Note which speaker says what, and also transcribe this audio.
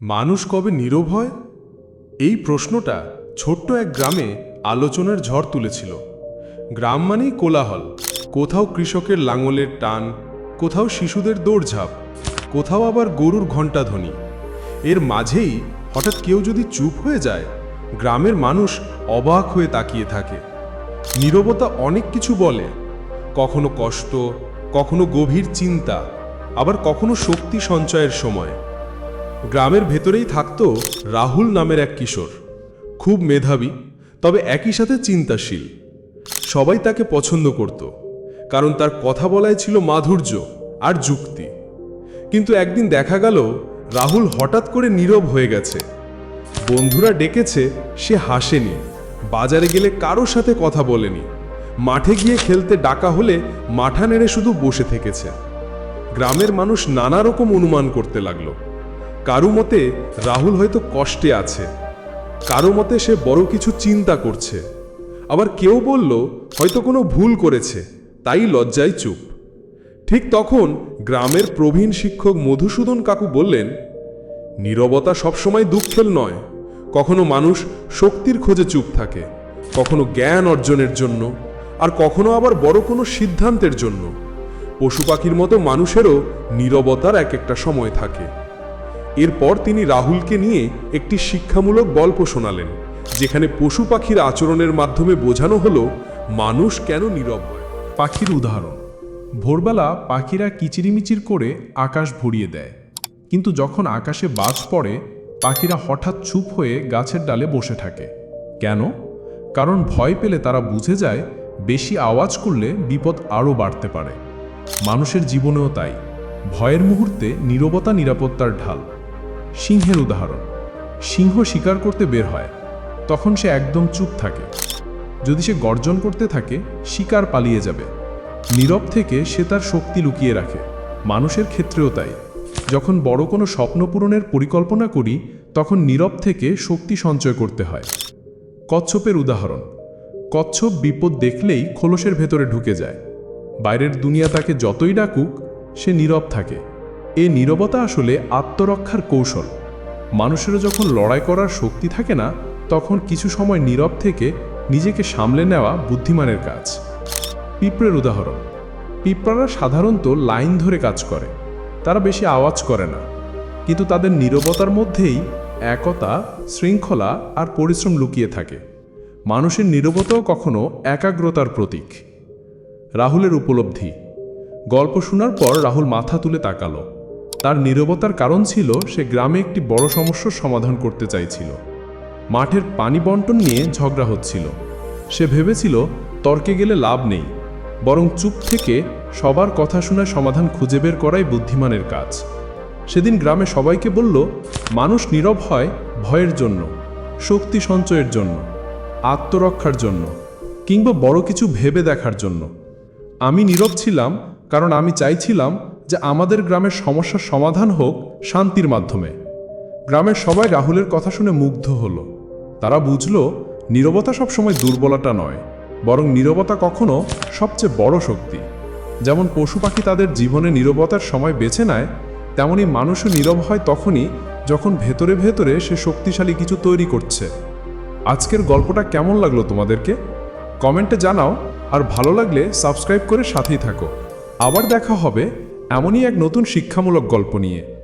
Speaker 1: মানুষ কবে নীরব হয়? এই প্রশ্নটা ছোট্ট এক গ্রামে আলোচনার ঝড় তুলেছিল। গ্রাম মানেই কোলাহল। কোথাও কৃষকের লাঙলের টান, কোথাও শিশুদের দৌড়ঝাঁপ, কোথাও আবার গরুর ঘণ্টাধ্বনি। এর মাঝেই হঠাৎ কেউ যদি চুপ হয়ে যায়, গ্রামের মানুষ অবাক হয়ে তাকিয়ে থাকে। নীরবতা অনেক কিছু বলে। কখনো কষ্ট, কখনো গভীর চিন্তা, আবার কখনো শক্তি সঞ্চয়ের সময়। গ্রামের ভেতরেই থাকতো রাহুল নামের এক কিশোর। খুব মেধাবী, তবে একই সাথে চিন্তাশীল। সবাই তাকে পছন্দ করত, কারণ তার কথা বলায় ছিল মাধুর্য আর যুক্তি। কিন্তু একদিন দেখা গেল, রাহুল হঠাৎ করে নীরব হয়ে গেছে। বন্ধুরা ডেকেছে, সে হাসেনি, বাজারে গেলে কারোর সাথে কথা বলেনি। মাঠে গিয়ে খেলতে ডাকা হলে মাঠা নেড়ে শুধু বসে থেকেছে। গ্রামের মানুষ নানা রকম অনুমান করতে লাগল। কারও মতে রাহুল হয়তো কষ্টে আছে। কারও মতে সে বড় কিছু চিন্তা করছে। আবার কেউ বলল, হয়তো কোনো ভুল করেছে, তাই লজ্জায় চুপ। ঠিক তখন গ্রামের প্রবীণ শিক্ষক মধুসূদন কাকু বললেন, নীরবতা সবসময় দুঃখের নয়। কখনো মানুষ শক্তির খোঁজে চুপ থাকে, কখনো জ্ঞান অর্জনের জন্য, আর কখনো আবার বড় কোনো সিদ্ধান্তের জন্য। পশু পাখির মতো মানুষেরও নীরবতার এক একটা সময় থাকে। এরপর তিনি রাহুলকে নিয়ে একটি শিক্ষামূলক গল্প শোনালেন, যেখানে পশু পাখির আচরণের মাধ্যমে বোঝানো হলো মানুষ কেন নীরব
Speaker 2: পাখির উদাহরণ, ভোরবেলা পাখিরা কিচিরিমিচির করে আকাশ ভরিয়ে দেয়, কিন্তু যখন আকাশে বাজ পড়ে, পাখিরা হঠাৎ চুপ হয়ে গাছের ডালে বসে থাকে। কেন? কারণ ভয় পেলে তারা বুঝে যায় বেশি আওয়াজ করলে বিপদ আরও বাড়তে পারে। মানুষের জীবনেও তাই, ভয়ের মুহূর্তে নীরবতা নিরাপত্তার ঢাল। সিংহের উদাহরণ। সিংহ শিকার করতে বের হয়, তখন সে একদম চুপ থাকে। যদি সে গর্জন করতে থাকে, শিকার পালিয়ে যাবে। নীরব থেকে সে তার শক্তি লুকিয়ে রাখে। মানুষের ক্ষেত্রেও তাই। যখন বড় কোনো স্বপ্ন পূরণের পরিকল্পনা করি, তখন নীরব থেকে শক্তি সঞ্চয় করতে হয়। কচ্ছপের উদাহরণ। কচ্ছপ বিপদ দেখলেই খোলসের ভেতরে ঢুকে যায়। বাইরের দুনিয়া তাকে যতই ডাকুক, সে নীরব থাকে। এ নীরবতা আসলে আত্মরক্ষার কৌশল। মানুষেরও যখন লড়াই করার শক্তি থাকে না, তখন কিছু সময় নীরব থেকে নিজেকে সামলে নেওয়া বুদ্ধিমানের কাজ। পিঁপড়ের উদাহরণ। পিঁপড়ারা সাধারণত লাইন ধরে কাজ করে। তারা বেশি আওয়াজ করে না। কিন্তু তাদের নীরবতার মধ্যেই একতা, শৃঙ্খলা আর পরিশ্রম লুকিয়ে থাকে। মানুষের নীরবতাও কখনো একাগ্রতার প্রতীক। রাহুলের উপলব্ধি। গল্প শোনার পর রাহুল মাথা তুলে তাকালো। তার নীরবতার কারণ ছিল সে গ্রামে একটি বড় সমস্যার সমাধান করতে চাইছিল। মাঠের পানি বন্টন নিয়ে ঝগড়া হচ্ছিল। সে ভেবেছিল, তর্কে গেলে লাভ নেই, বরং চুপ থেকে সবার কথা শুনে সমাধান খুঁজে বের করাই বুদ্ধিমানের কাজ। সেদিন গ্রামে সবাইকে বলল, মানুষ নীরব হয় ভয়ের জন্য, শক্তি সঞ্চয়ের জন্য, আত্মরক্ষার জন্য, কিংবা বড় কিছু ভেবে দেখার জন্য। আমি নীরব ছিলাম কারণ আমি চাইছিলাম যে আমাদের গ্রামের সমস্যার সমাধান হোক শান্তির মাধ্যমে। গ্রামের সবাই রাহুলের কথা শুনে মুগ্ধ হলো। তারা বুঝল, নীরবতা সবসময় দুর্বলতা নয়, বরং নীরবতা কখনো সবচেয়ে বড় শক্তি। যেমন পশু পাখি তাদের জীবনে নীরবতার সময় বেছে নেয়, তেমনি মানুষও নীরব হয় তখনই যখন ভেতরে ভেতরে সে শক্তিশালী কিছু তৈরি করছে। আজকের গল্পটা কেমন লাগল তোমাদেরকে? কমেন্টে জানাও, আর ভালো লাগলে সাবস্ক্রাইব করে সাথেই থাকো। আবার দেখা হবে এমনই এক নতুন শিক্ষামূলক গল্প নিয়ে।